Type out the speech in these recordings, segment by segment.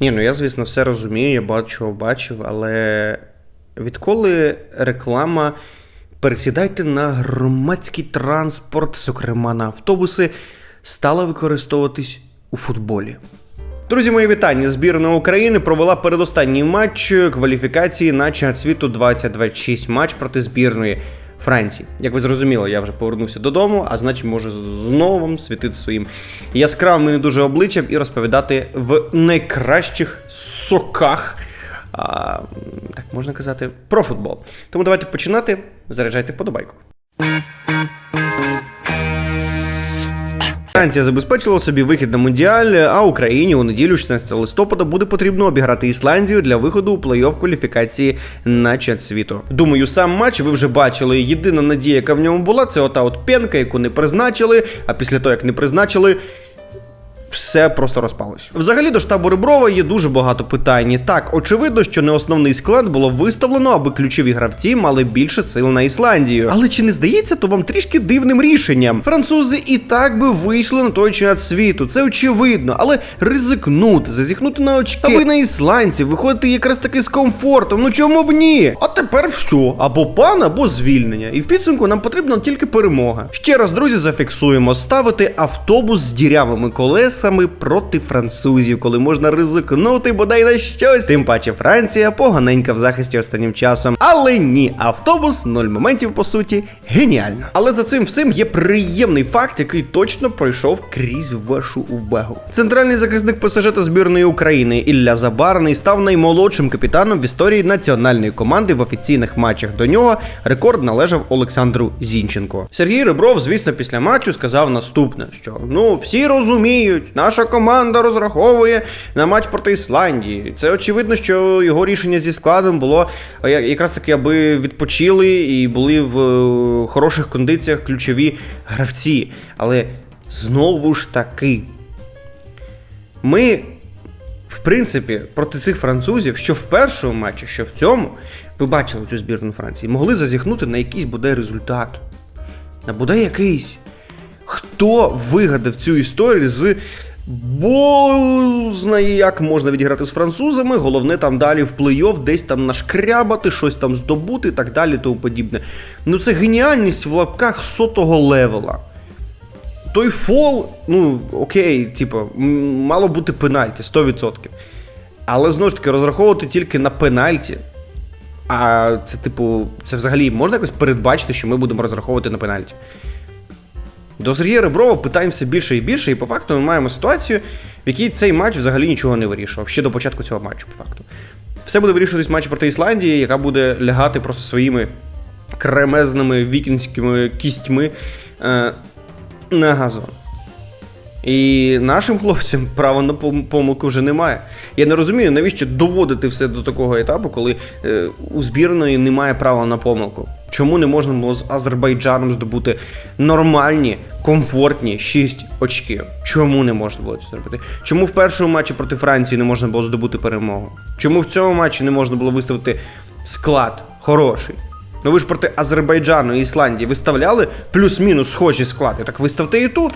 Ні, ну я, звісно, все розумію, я чого бачив, але відколи реклама пересідайте на громадський транспорт, зокрема на автобуси, стала використовуватись у футболі. Друзі, мої вітання. Збірна України провела передостанній матч кваліфікації на чемпіонат світу 2026 матч проти збірної Франції. Як ви зрозуміли, я вже повернувся додому, а значить можу знову вам світити своїм яскравим і не дуже обличчям і розповідати в найкращих соках. А, так можна казати, про футбол. Тому давайте починати. Заряджайте вподобайку. Франція забезпечила собі вихід на мундіаль, а Україні у неділю 16 листопада буде потрібно обіграти Ісландію для виходу у плей-офф кваліфікації на світу. Думаю, сам матч ви вже бачили. Єдина надія, яка в ньому була, це ота от пенка, яку не призначили. А після того, як не призначили. Все просто розпалось. Взагалі до штабу Реброва є дуже багато питань. Так, очевидно, що не основний склад було виставлено, аби ключові гравці мали більше сил на Ісландію. Але чи не здається то вам трішки дивним рішенням? Французи і так би вийшли на той чемпіонат світу, це очевидно, але ризикнути, зазіхнути на очки, аби на ісландців виходити якраз таки з комфортом. Ну чому б ні? А тепер все. Або пан, або звільнення. І в підсумку нам потрібна тільки перемога. Ще раз, друзі, зафіксуємо ставити автобус з дірявими колесами проти французів, коли можна ризикнути бодай на щось. Тим паче Франція поганенька в захисті останнім часом. Але ні, автобус, ноль моментів по суті, геніально. Але за цим всім є приємний факт, який точно пройшов крізь вашу увагу. Центральний захисник ПСЖ збірної України Ілля Забарний став наймолодшим капітаном в історії національної команди в офіційних матчах. До нього рекорд належав Олександру Зінченко. Сергій Ребров, звісно, після матчу сказав наступне: що ну всі розуміють, наша команда розраховує на матч проти Ісландії. Це очевидно, що його рішення зі складом було якраз таки, аби відпочили і були в е, хороших кондиціях ключові гравці. Але знову ж таки, ми, в принципі, проти цих французів, що в першому матчі, що в цьому, ви бачили цю збірну Франції, могли зазіхнути на якийсь бодай результат. На бодай якийсь. Хто вигадав цю історію з. Бо знає, як можна відіграти з французами, головне там далі в плей-офф, десь там нашкрябати, щось там здобути і так далі, тому подібне. Ну це геніальність в лапках сотого левела. Той фол, ну окей, типу, мало бути пенальті 100%. Але знову ж таки, розраховувати тільки на пенальті. А це, типу, це взагалі можна якось передбачити, що ми будемо розраховувати на пенальті. До Сергія Реброва питань все більше і більше, і по факту ми маємо ситуацію, в якій цей матч взагалі нічого не вирішував ще до початку цього матчу, по факту. Все буде вирішуватись в матчі проти Ісландії, яка буде лягати просто своїми кремезними вікінськими кістьми е, на газон. І нашим хлопцям права на помилку вже немає. Я не розумію, навіщо доводити все до такого етапу, коли е, у збірної немає права на помилку. Чому не можна було з Азербайджаном здобути нормальні, комфортні 6 очків? Чому не можна було це зробити? Чому в першому матчі проти Франції не можна було здобути перемогу? Чому в цьому матчі не можна було виставити склад хороший? Ну ви ж проти Азербайджану і Ісландії виставляли плюс-мінус схожі склади. Так виставте і тут.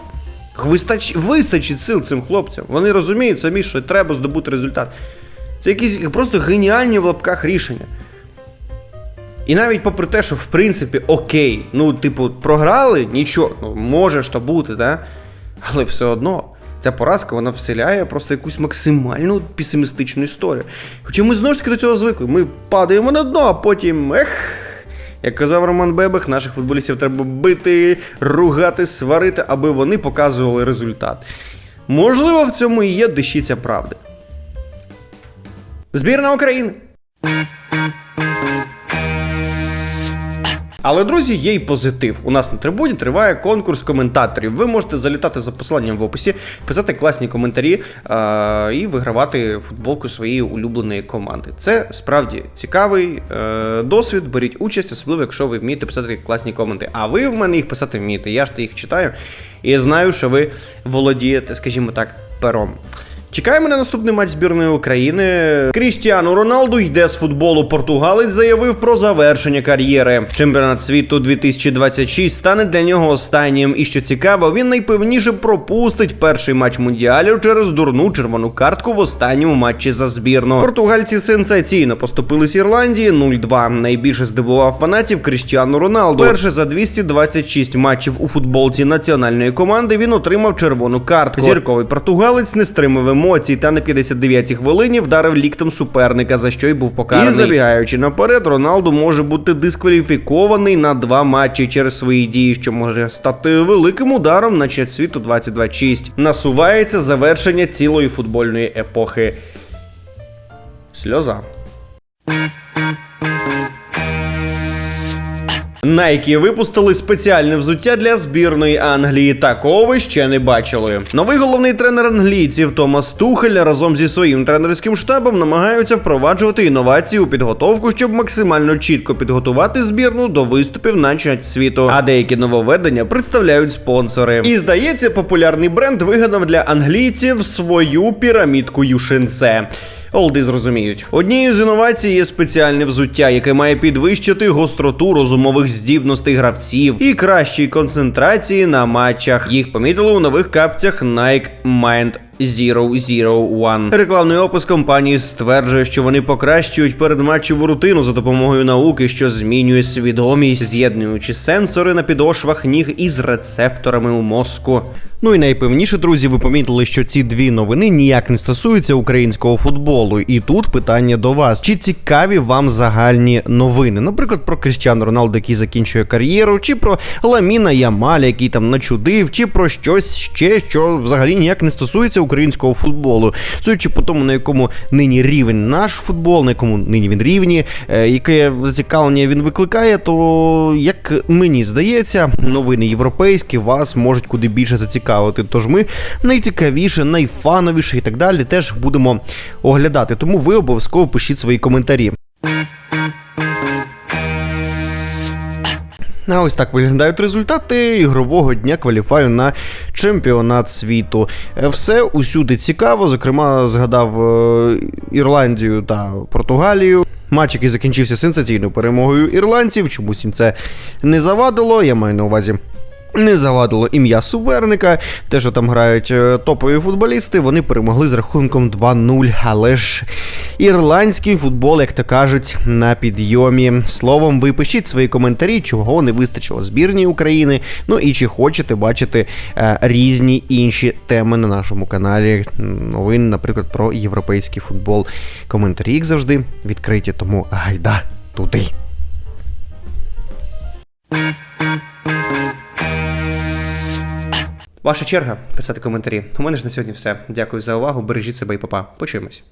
Вистач... Вистачить сил цим хлопцям. Вони розуміють самі, що треба здобути результат. Це якісь просто геніальні в лапках рішення. І навіть попри те, що в принципі окей, ну, типу, програли, нічого, ну, може ж то бути, да? але все одно. Ця поразка вона вселяє просто якусь максимально песимістичну історію. Хоча ми знову ж таки до цього звикли. Ми падаємо на дно, а потім ех. Як казав Роман Бебех, наших футболістів треба бити, ругати, сварити, аби вони показували результат. Можливо, в цьому і є дещиця правди. Збірна України. Але, друзі, є й позитив. У нас на трибуні триває конкурс коментаторів. Ви можете залітати за посиланням в описі, писати класні коментарі е- і вигравати футболку своєї улюбленої команди. Це справді цікавий е- досвід. Беріть участь, особливо якщо ви вмієте писати класні коменти. А ви в мене їх писати вмієте. Я ж їх читаю і знаю, що ви володієте, скажімо так, пером. Чекаємо на наступний матч збірної України. Крістіану Роналду йде з футболу. Португалець заявив про завершення кар'єри. Чемпіонат світу 2026 стане для нього останнім. І що цікаво, він найпевніше пропустить перший матч мундіалю через дурну червону картку в останньому матчі за збірну. Португальці сенсаційно поступились Ірландії 0-2. Найбільше здивував фанатів Крістіану Роналду. Перше за 226 матчів у футболці національної команди він отримав червону картку. Зірковий португалець не стримав емоцій та на 59-й хвилині вдарив ліктом суперника, за що й був покараний. І забігаючи наперед, Роналду може бути дискваліфікований на два матчі через свої дії, що може стати великим ударом на честь світу 2026. Насувається завершення цілої футбольної епохи. Сльоза. Найкі випустили спеціальне взуття для збірної Англії. Такого ще не бачили. Новий головний тренер англійців Томас Тухель разом зі своїм тренерським штабом намагаються впроваджувати інновації у підготовку, щоб максимально чітко підготувати збірну до виступів на чемпіонаті світу. А деякі нововведення представляють спонсори. І здається, популярний бренд вигадав для англійців свою пірамідку Юшинце. Олди зрозуміють. Однією з інновацій є спеціальне взуття, яке має підвищити гостроту розумових здібностей гравців і кращої концентрації на матчах. Їх помітили у нових капцях Nike Mind 001. Рекламний опис компанії стверджує, що вони покращують передматчеву рутину за допомогою науки, що змінює свідомість, з'єднуючи сенсори на підошвах ніг із рецепторами у мозку. Ну і найпевніше, друзі, ви помітили, що ці дві новини ніяк не стосуються українського футболу. І тут питання до вас: чи цікаві вам загальні новини? Наприклад, про Крістіану Роналду, який закінчує кар'єру, чи про Ламіна Ямаля, який там начудив, чи про щось ще, що взагалі ніяк не стосується українського футболу. Судячи по тому, на якому нині рівень наш футбол, на якому нині він рівні, е, яке зацікавлення він викликає, то як мені здається, новини європейські вас можуть куди більше зацікавити. Тож ми найцікавіше, найфановіше і так далі теж будемо оглядати. Тому ви обов'язково пишіть свої коментарі. А ось так виглядають результати ігрового дня кваліфаю на чемпіонат світу. Е, Все усюди цікаво. Зокрема, згадав е, Ірландію та Португалію. Матч, який закінчився сенсаційною перемогою ірландців. Чомусь їм це не завадило. Я маю на увазі. Не завадило ім'я суперника, те, що там грають е, топові футболісти, вони перемогли з рахунком 2-0. Але ж ірландський футбол, як то кажуть, на підйомі. Словом, ви пишіть свої коментарі, чого не вистачило збірній України. Ну і чи хочете бачити е, різні інші теми на нашому каналі. Новини, наприклад, про європейський футбол. Коментарі, як завжди, відкриті, тому гайда туди. Ваша черга писати коментарі. У мене ж на сьогодні все. Дякую за увагу. Бережіть себе і папа. Почуємось.